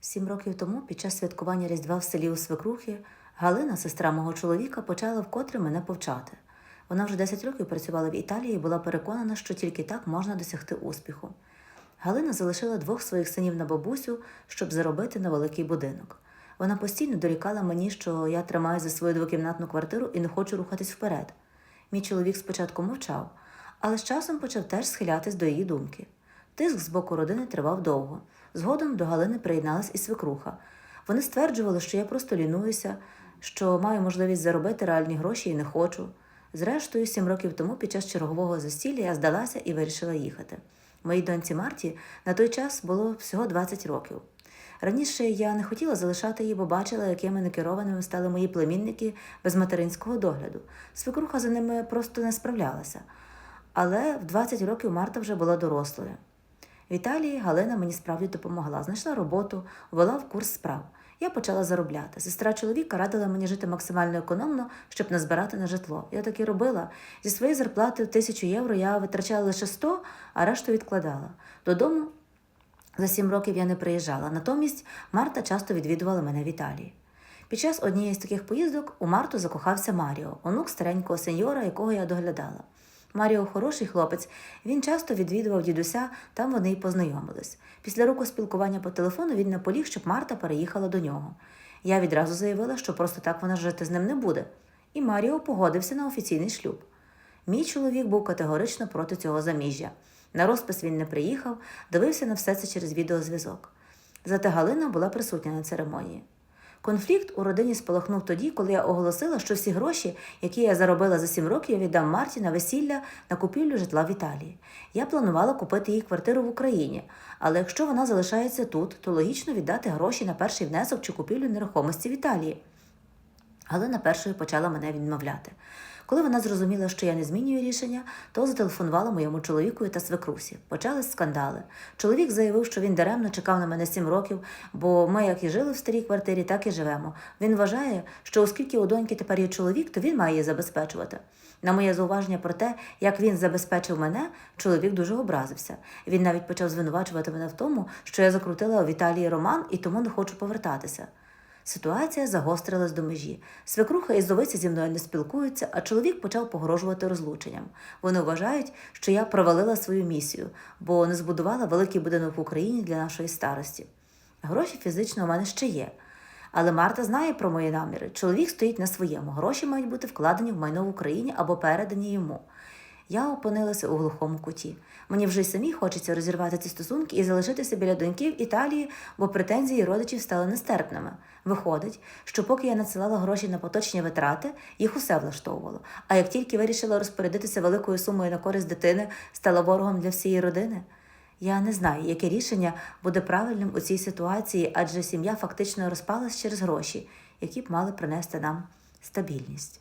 Сім років тому, під час святкування Різдва в селі у Свекрухі, Галина, сестра мого чоловіка, почала вкотре мене повчати. Вона вже 10 років працювала в Італії і була переконана, що тільки так можна досягти успіху. Галина залишила двох своїх синів на бабусю, щоб заробити на великий будинок. Вона постійно дорікала мені, що я тримаю за свою двокімнатну квартиру і не хочу рухатись вперед. Мій чоловік спочатку мовчав, але з часом почав теж схилятись до її думки. Тиск з боку родини тривав довго. Згодом до Галини приєдналась і свекруха. Вони стверджували, що я просто лінуюся, що маю можливість заробити реальні гроші і не хочу. Зрештою, сім років тому, під час чергового застілля, я здалася і вирішила їхати. Моїй доньці Марті на той час було всього 20 років. Раніше я не хотіла залишати її, бо бачила, якими некерованими стали мої племінники без материнського догляду. Свекруха за ними просто не справлялася. Але в 20 років Марта вже була дорослою. В Італії Галина мені справді допомогла. Знайшла роботу, ввела в курс справ. Я почала заробляти. Сестра чоловіка радила мені жити максимально економно, щоб не збирати на житло. Я так і робила. Зі своєї зарплати тисячу євро я витрачала лише 100, а решту відкладала. Додому за сім років я не приїжджала. Натомість Марта часто відвідувала мене в Італії. Під час однієї з таких поїздок у Марту закохався Маріо, онук старенького сеньора, якого я доглядала. Маріо хороший хлопець, він часто відвідував дідуся, там вони й познайомились. Після року спілкування по телефону він наполіг, щоб Марта переїхала до нього. Я відразу заявила, що просто так вона жити з ним не буде. І Маріо погодився на офіційний шлюб. Мій чоловік був категорично проти цього заміжжя. На розпис він не приїхав, дивився на все це через відеозв'язок. Зате Галина була присутня на церемонії. Конфлікт у родині спалахнув тоді, коли я оголосила, що всі гроші, які я заробила за сім років, я віддам Марті на весілля на купівлю житла в Італії. Я планувала купити їй квартиру в Україні, але якщо вона залишається тут, то логічно віддати гроші на перший внесок чи купівлю нерухомості в Італії. Галина першою почала мене відмовляти. Коли вона зрозуміла, що я не змінюю рішення, то зателефонувала моєму чоловікові та свекрусі. Почались скандали. Чоловік заявив, що він даремно чекав на мене сім років, бо ми як і жили в старій квартирі, так і живемо. Він вважає, що оскільки у доньки тепер є чоловік, то він має її забезпечувати. На моє зауваження про те, як він забезпечив мене, чоловік дуже образився. Він навіть почав звинувачувати мене в тому, що я закрутила в Італії роман і тому не хочу повертатися. Ситуація загострилась до межі. Свекруха і зовиця зі мною не спілкуються, а чоловік почав погрожувати розлученням. Вони вважають, що я провалила свою місію, бо не збудувала великий будинок в Україні для нашої старості. Гроші фізично у мене ще є. Але Марта знає про мої наміри. Чоловік стоїть на своєму. Гроші мають бути вкладені в майно в Україні або передані йому. Я опинилася у глухому куті. Мені вже й самі хочеться розірвати ці стосунки і залишитися біля доньки в Італії, бо претензії родичів стали нестерпними. Виходить, що поки я надсилала гроші на поточні витрати, їх усе влаштовувало. А як тільки вирішила розпорядитися великою сумою на користь дитини, стала ворогом для всієї родини. Я не знаю, яке рішення буде правильним у цій ситуації, адже сім'я фактично розпалась через гроші, які б мали принести нам стабільність.